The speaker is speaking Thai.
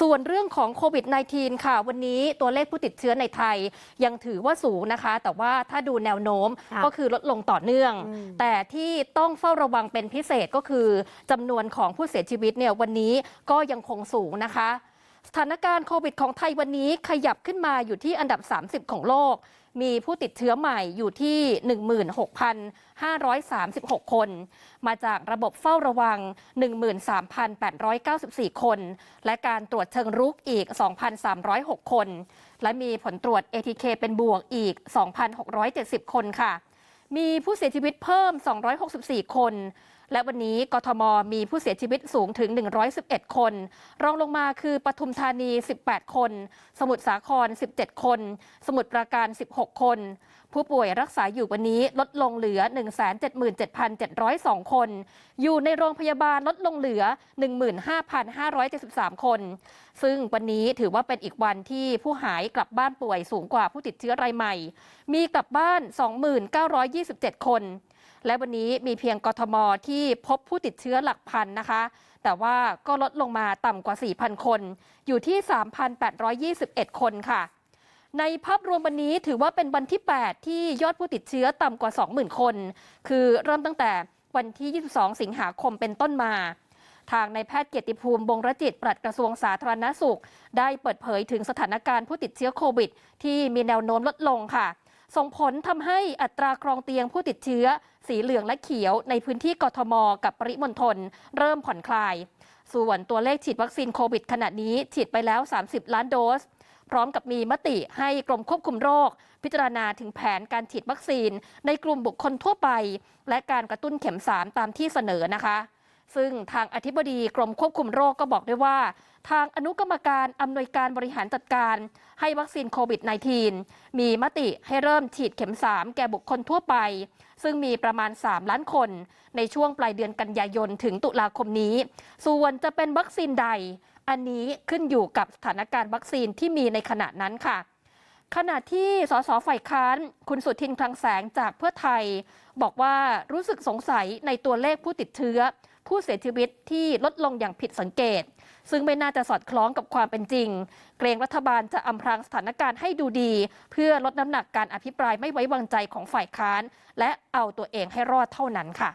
ส่วนเรื่องของโควิด -19 ค่ะ วันนี้ตัวเลขผู้ติดเชื้อในไทยยังถือว่าสูงนะคะ แต่ว่าถ้าดูแนวโน้มค่ะก็คือลดลงต่อเนื่องอืมแต่ที่ต้องเฝ้าระวังเป็นพิเศษก็คือจำนวนของผู้เสียชีวิตเนี่ยวันนี้ก็ยังคงสูงนะคะ สถานการณ์โควิดของไทยวันนี้ขยับขึ้นมาอยู่ที่อันดับ 30 ของโลก มีผู้ติดเชื้อใหม่อยู่ที่ 16,536 คน มาจากระบบเฝ้าระวัง 13,894 คน และการตรวจเชิงรุกอีก 2,306 คน และมีผลตรวจ ATK เป็นบวกอีก 2,670 คนค่ะ มีผู้เสียชีวิตเพิ่ม 264 คน และวันนี้กทมมีผู้เสียชีวิตสูงถึง 111 คน รองลงมาคือปทุมธานี 18 คน สมุทรสาคร 17 คน สมุทรปราการ 16 คน ผู้ป่วยรักษาอยู่วันนี้ลดลงเหลือ 177,702 คน อยู่ในโรงพยาบาลลดลงเหลือ 15,573 คน ซึ่งวันนี้ถือว่าเป็นอีกวันที่ผู้หายกลับบ้านป่วยสูงกว่าผู้ติดเชื้อรายใหม่ มีกลับบ้าน 2927 คน และวันนี้มีเพียงกทมที่พบผู้ติดเชื้อหลักพันนะคะ แต่ว่าก็ลดลงมาต่ำกว่า 4,000 คน อยู่ที่ 3,821 คนค่ะ ในภาพรวมวันนี้ถือว่าเป็นวันที่ 8 ที่ยอดผู้ติดเชื้อต่ำกว่า 20,000 คน คือเริ่มตั้งแต่วันที่ 22 สิงหาคมเป็นต้นมาทางในแพทย์เกียรติภูมิบงรจิตปลัดกระทรวงสาธารณสุข ได้เปิดเผยถึงสถานการณ์ผู้ติดเชื้อโควิด ที่มีแนวโน้มลดลงค่ะ ส่งผลทำให้อัตราครองเตียงผู้ติดเชื้อ สีเหลืองและเขียวในพื้นที่กทม กับปริมณฑลเริ่มผ่อนคลาย ส่วนตัวเลขฉีดวัคซีนโควิดขณะนี้ฉีดไปแล้ว 30 ล้านโดส พร้อมกับมีมติให้กรมควบคุมโรค พิจารณาถึงแผนการฉีดวัคซีน ในกลุ่มบุคคลทั่วไป และการกระตุ้นเข็ม 3 ตามที่เสนอนะคะ ซึ่งทางอธิบดีกรมควบคุมโรคก็บอกด้วยว่า ทางอนุกรรมการอำนวยการบริหารจัดการให้วัคซีนโควิด -19 มีมติให้เริ่มฉีดเข็ม 3 แก่บุคคลทั่วไป ซึ่งมีประมาณ 3 ล้านคน ในช่วงปลายเดือนกันยายนถึงตุลาคมนี้ ส่วนจะเป็นวัคซีนใด อันนี้ขึ้นอยู่กับสถานการณ์วัคซีนที่มีในขณะนั้นค่ะ ขณะที่สสฝ่ายค้าน คุณสุทินคลังแสงจากเพื่อไทย บอกว่ารู้สึกสงสัยในตัวเลขผู้ติดเชื้อ ผู้เสียชีวิตที่ลดลงอย่างผิดสังเกต ซึ่งไม่น่าจะสอดคล้องกับความเป็นจริง เกรงรัฐบาลจะอำพรางสถานการณ์ให้ดูดี เพื่อลดน้ำหนักการอภิปรายไม่ไว้วางใจของฝ่ายค้าน และเอาตัวเองให้รอดเท่านั้นค่ะ